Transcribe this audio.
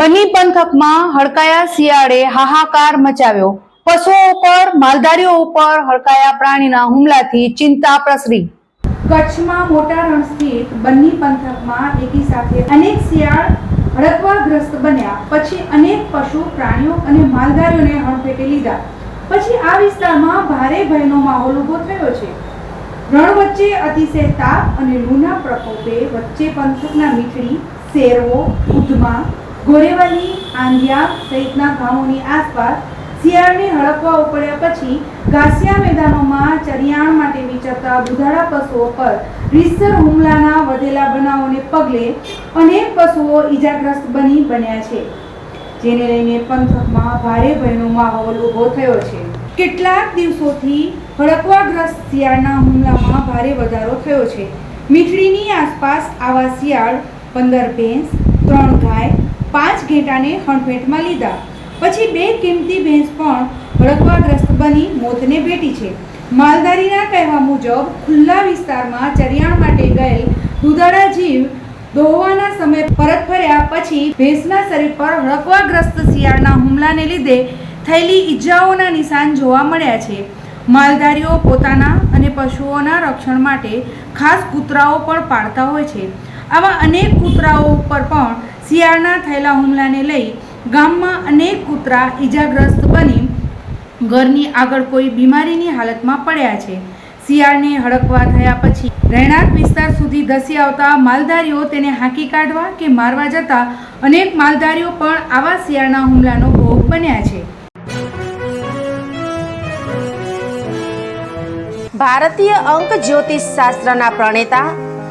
બની પંથકમાં હડકાયા શિયાળે હાહાકાર મચાવ્યો. પશુઓ ઉપર, માલધારીઓ ઉપર હડકાયા પ્રાણીના હુમલાથી ચિંતા પ્રસરી. કચ્છમાં મોટા રણ સ્થિત બન્ની પંથકમાં એકી સાથે અનેક શિયાળ હડકવાગ્રસ્ત બન્યા. પછી અનેક પશુ, પ્રાણીઓ અને માલધારીઓને હણફેટે લીધા. પછી આ વિસ્તારમાં ભારે ભયનો માહોલ ઊભો થયો છે. રણ વચ્ચે અતિશય તાપ અને લૂના પ્રકોપે વચ્ચે પંથકના મીઠડી, શેરવો, ઉધમા ગોરેવાલી, આંધિયા સહિતના ગામોની આસપાસ શિયાળને હડકવા ઉપડ્યા પછી ઘાસિયા મેદાનોમાં ચરિયાણ માટે વિચરતા દુધાળા પશુઓ પર રીતસર હુમલાના વધેલા બનાવોને પગલે અનેક પશુઓ ઈજાગ્રસ્ત બની બન્યા છે, જેને લઈને પંથકમાં ભારે ભયનો માહોલ ઊભો થયો છે. કેટલાક દિવસોથી હડકવાગ્રસ્ત શિયાળના હુમલામાં ભારે વધારો થયો છે. મીઠડીની આસપાસ આવા શિયાળ પંદર ભેંસ, ત્રણ ગાય પાંચ ઘેટાને હણફેટમાં લીધા. પછી બે કિંમતી ભેંસ પણ હળકવાગ્રસ્ત બની મોતને ભેટી છે. માલધારીના કહેવા મુજબ, ખુલ્લા વિસ્તારમાં ચરિયાણ માટે ગયેલ દુધાળા જીવ દોહવાના સમય પરત ફર્યા પછી ભેંસના શરીર પર હડકવાગ્રસ્ત શિયાળના હુમલાને લીધે થયેલી ઈજાઓના નિશાન જોવા મળ્યા છે. માલધારીઓ પોતાના અને પશુઓના રક્ષણ માટે ખાસ કૂતરાઓ પણ પાળતા હોય છે. આવા અનેક કૂતરાઓ ઉપર પણ શિયાળના થયેલા હુમલાને લઈ ગામમાં અનેક કૂતરા ઈજાગ્રસ્ત બની ઘરની આગળ કોઈ બીમારીની હાલતમાં પડ્યા છે. શિયાળને હડકવા થયા પછી રહેણાંક વિસ્તાર સુધી ધસી આવતા માલધારીઓ તેને હાંકી કાઢવા કે મારવા જતા અનેક માલધારીઓ પણ આવા શિયાળના હુમલાનો ભોગ બન્યા છે. ભારતીય અંક જ્યોતિષ શાસ્ત્રના પ્રણેતા